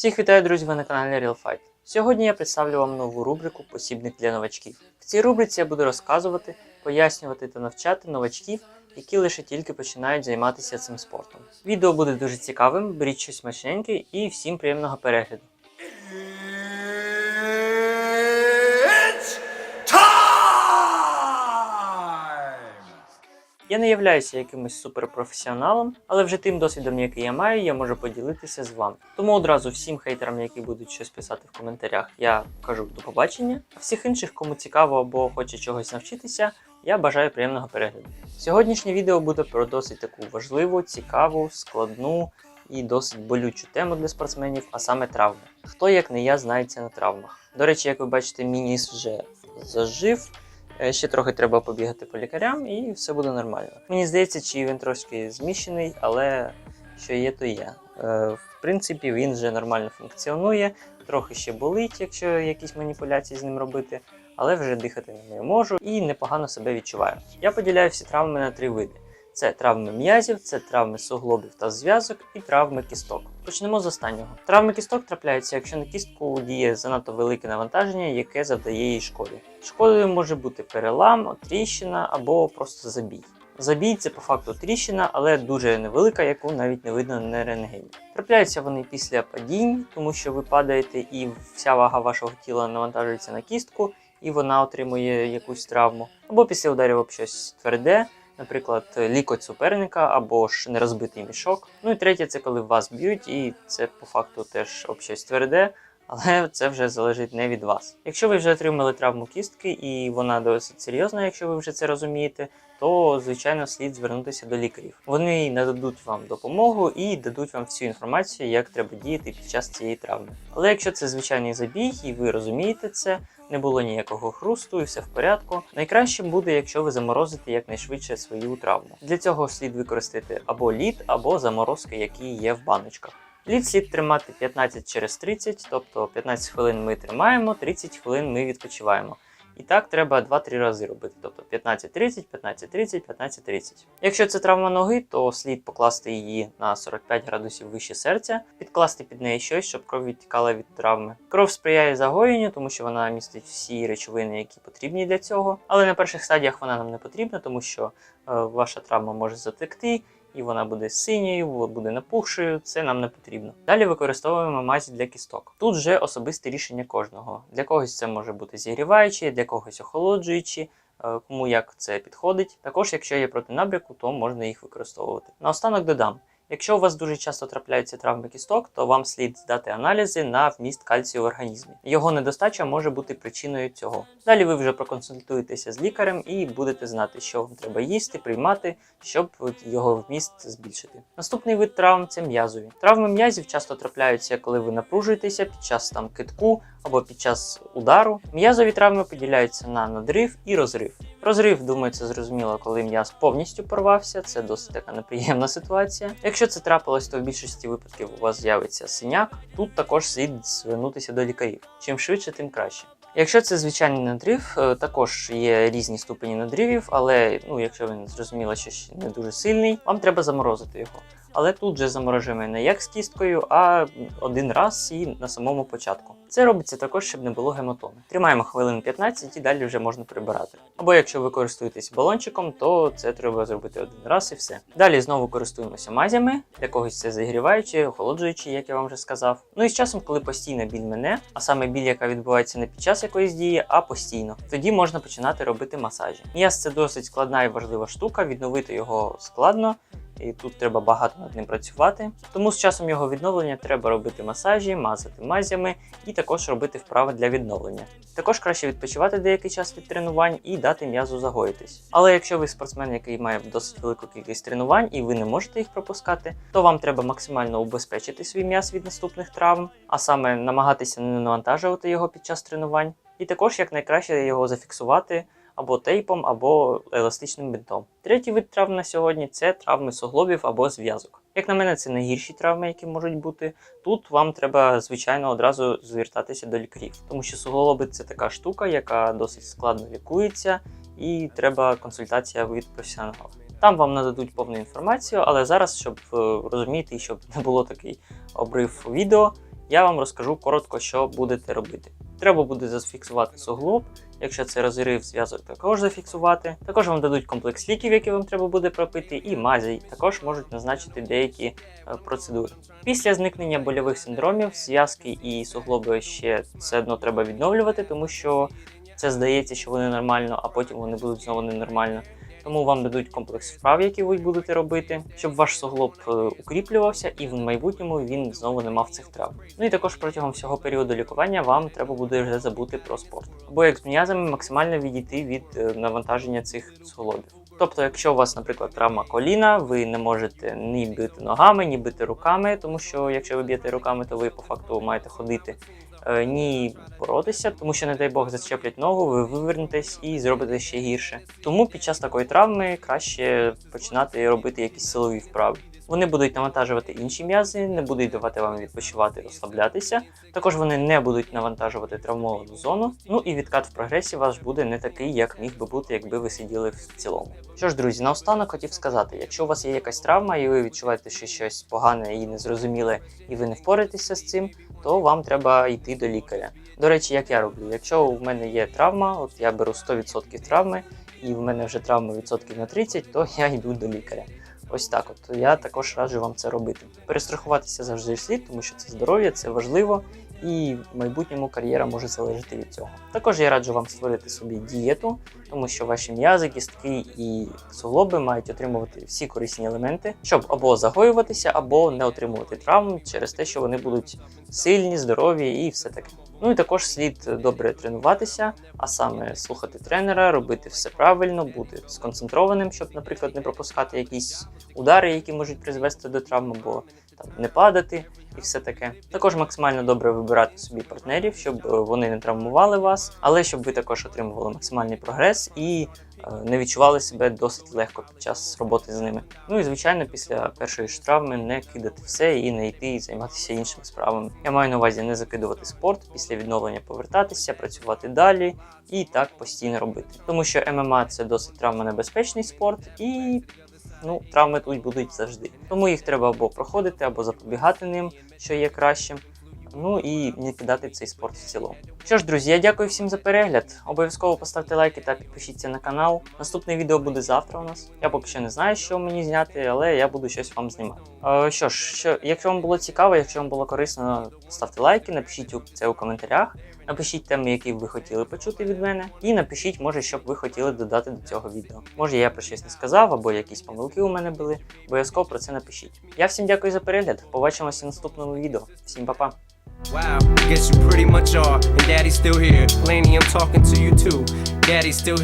Всіх вітаю, друзі, ви на каналі Real. Сьогодні я представлю вам нову рубрику Посібник для новачків. В цій рубриці я буду розказувати, пояснювати та навчати новачків, які лише тільки починають займатися цим спортом. Відео буде дуже цікавим, беріть щось смачненьке і всім приємного перегляду. Я не являюся якимось суперпрофесіоналом, але вже тим досвідом, який я маю, я можу поділитися з вами. Тому одразу всім хейтерам, які будуть щось писати в коментарях, я кажу до побачення. А всіх інших, кому цікаво або хоче чогось навчитися, я бажаю приємного перегляду. Сьогоднішнє відео буде про досить таку важливу, цікаву, складну і досить болючу тему для спортсменів, а саме травми. Хто як не я знається на травмах. До речі, як ви бачите, мій вже зажив. Е, Ще трохи треба побігати по лікарям, і все буде нормально. Мені здається, чи він трошки зміщений, але що є, то є. Е, В принципі, він вже нормально функціонує, трохи ще болить, якщо якісь маніпуляції з ним робити, але вже дихати не можу і непогано себе відчуваю. Я поділяю всі травми на три види: це травми м'язів, це травми суглобів та зв'язок і травми кісток. Почнемо з останнього. Травми кісток трапляються, якщо на кістку діє занадто велике навантаження, яке завдає їй шкоди. Шкодою може бути перелам, тріщина або просто забій. Забій це по факту тріщина, але дуже невелика, яку навіть не видно на рентгені. Трапляються вони після падінь, тому що ви падаєте і вся вага вашого тіла навантажується на кістку, і вона отримує якусь травму. Або після ударів об щось тверде, наприклад, лікоть суперника або ж нерозбитий мішок. Ну і третє, це коли вас б'ють, і це по факту теж об щось тверде. Але це вже залежить не від вас. Якщо ви вже отримали травму кістки, і вона досить серйозна, якщо ви вже це розумієте, то звичайно слід звернутися до лікарів. Вони нададуть вам допомогу і дадуть вам всю інформацію, як треба діяти під час цієї травми. Але якщо це звичайний забій, і ви розумієте це, не було ніякого хрусту і все в порядку. Найкраще буде, якщо ви заморозите якнайшвидше свою травму. Для цього слід використати або лід, або заморозки, які є в баночках. Лід слід тримати 15 через 30, тобто 15 хвилин ми тримаємо, 30 хвилин ми відпочиваємо. І так треба 2-3 рази робити, тобто 15-30, 15-30, 15-30. Якщо це травма ноги, то слід покласти її на 45 градусів вище серця, підкласти під неї щось, щоб кров відтікала від травми. Кров сприяє загоєнню, тому що вона містить всі речовини, які потрібні для цього. Але на перших стадіях вона нам не потрібна, тому що е, ваша травма може затекти. І вона буде синьою, буде напухшою, це нам не потрібно. Далі використовуємо мазі для кісток. Тут вже особисте рішення кожного. Для когось це може бути зігріваючі, для когось охолоджуючі, е, кому як це підходить. Також, якщо є проти набряку, то можна їх використовувати. Наостанок додам. Якщо у вас дуже часто трапляються травми кісток, то вам слід здати аналізи на вміст кальцію в організмі. Його недостача може бути причиною цього. Далі ви вже проконсультуєтеся з лікарем і будете знати, що вам треба їсти, приймати, щоб його вміст збільшити. Наступний вид травм це м'язові. Травми м'язів часто трапляються, коли ви напружуєтеся під час там китку або під час удару. М'язові травми поділяються на надрив і розрив. Розрив, думаю, це зрозуміло, коли м'яз повністю порвався. Це досить така неприємна ситуація. Якщо це трапилось, то в більшості випадків у вас з'явиться синяк. Тут також слід звернутися до лікарів. Чим швидше, тим краще. Якщо це звичайний надрив, е, також є різні ступені надривів, але ну, якщо він зрозуміло, що ще не дуже сильний, вам треба заморозити його. Але тут же заморожуємо не як з кісткою, а один раз і на самому початку. Це робиться також, щоб не було гематоми. Тримаємо хвилин 15 і далі вже можна прибирати. Або якщо ви користуєтесь балончиком, то це треба зробити один раз і все. Далі знову користуємося мазями, для когось це загріваючі, охолоджуючі, як я вам вже сказав. Ну і з часом, коли постійно біль мене, а саме біль, яка відбувається не під час якоїсь дії, а постійно, тоді можна починати робити масажі. М'яз це досить складна і важлива штука, відновити його складно і тут треба багато над ним працювати. Тому з часом його відновлення треба робити масажі, мазати мазями і також робити вправи для відновлення. Також краще відпочивати деякий час від тренувань і дати м'язу загоїтись. Але якщо ви спортсмен, який має досить велику кількість тренувань і ви не можете їх пропускати, то вам треба максимально убезпечити свій м'яз від наступних травм, а саме намагатися не навантажувати його під час тренувань, і також якнайкраще його зафіксувати або тейпом, або еластичним бинтом. Третій вид травм на сьогодні це травми суглобів або зв'язок. Як на мене, це найгірші травми, які можуть бути. Тут вам треба, звичайно, одразу звертатися до лікарів, тому що суглоби це така штука, яка досить складно лікується, і треба консультація від професіонала. Там вам нададуть повну інформацію, але зараз, щоб е, розуміти, щоб не було такий обрив відео, я вам розкажу коротко, що будете робити. Треба буде зафіксувати суглоб, якщо це розрив, зв'язок також зафіксувати. Також вам дадуть комплекс ліків, які вам треба буде пропити, і мазі. Також можуть назначити деякі е, процедури. Після зникнення больових синдромів, зв'язки і суглоби ще все одно треба відновлювати, тому що це здається, що вони нормально, а потім вони будуть знову ненормально. Тому вам дадуть комплекс вправ, які ви будете робити, щоб ваш суглоб е, укріплювався і в майбутньому він знову не мав цих травм. Ну і також протягом всього періоду лікування вам треба буде вже забути про спорт. Або як з м'язами максимально відійти від е, навантаження цих суглобів. Тобто, якщо у вас, наприклад, травма коліна, ви не можете ні бити ногами, ні бити руками, тому що якщо ви б'єте руками, то ви по факту маєте ходити ні боротися, тому що, не дай Бог, зачеплять ногу, ви вивернетесь і зробите ще гірше. Тому під час такої травми краще починати робити якісь силові вправи. Вони будуть навантажувати інші м'язи, не будуть давати вам відпочивати, розслаблятися. Також вони не будуть навантажувати травмовану зону. Ну і відкат в прогресі ваш буде не такий, як міг би бути, якби ви сиділи в цілому. Що ж, друзі, наостанок хотів сказати: якщо у вас є якась травма, і ви відчуваєте, що щось погане і незрозуміле, і ви не впораєтеся з цим, то вам треба йти до лікаря. До речі, як я роблю, якщо у мене є травма, от я беру 100% травми, і в мене вже травма відсотків на 30, то я йду до лікаря. Ось так от. Я також раджу вам це робити. Перестрахуватися завжди слід, тому що це здоров'я, це важливо, і в майбутньому кар'єра може залежати від цього. Також я раджу вам створити собі дієту, тому що ваші м'язи, кістки і суглоби мають отримувати всі корисні елементи, щоб або загоюватися, або не отримувати травм через те, що вони будуть сильні, здорові і все таке. Ну і також слід добре тренуватися, а саме слухати тренера, робити все правильно, бути сконцентрованим, щоб, наприклад, не пропускати якісь удари, які можуть призвести до травм, або там не падати і все таке. Також максимально добре вибирати собі партнерів, щоб е, вони не травмували вас, але щоб ви також отримували максимальний прогрес і е, не відчували себе досить легко під час роботи з ними. Ну і звичайно, після першої ж травми не кидати все і не йти і займатися іншими справами. Я маю на увазі не закидувати спорт, після відновлення повертатися, працювати далі і так постійно робити. Тому що ММА це досить травмонебезпечний спорт і. Ну, травми тут будуть завжди. Тому їх треба або проходити, або запобігати ним, що є краще. Ну і не кидати цей спорт в цілому. Що ж, друзі, я дякую всім за перегляд. Обов'язково поставте лайки та підпишіться на канал. Наступне відео буде завтра у нас. Я поки що не знаю, що мені зняти, але я буду щось вам знімати. Е, що ж, що, якщо вам було цікаво, якщо вам було корисно, ставте лайки, напишіть це у коментарях. Напишіть теми, які ви хотіли почути від мене, і напишіть, може, що б ви хотіли додати до цього відео. Може, я про щось не сказав, або якісь помилки у мене були. Обов'язково про це напишіть. Я всім дякую за перегляд. Побачимося в наступному відео. Всім па-па! Wow, guess you pretty much are. And daddy's still here. Laney, I'm talking to you too. Daddy's still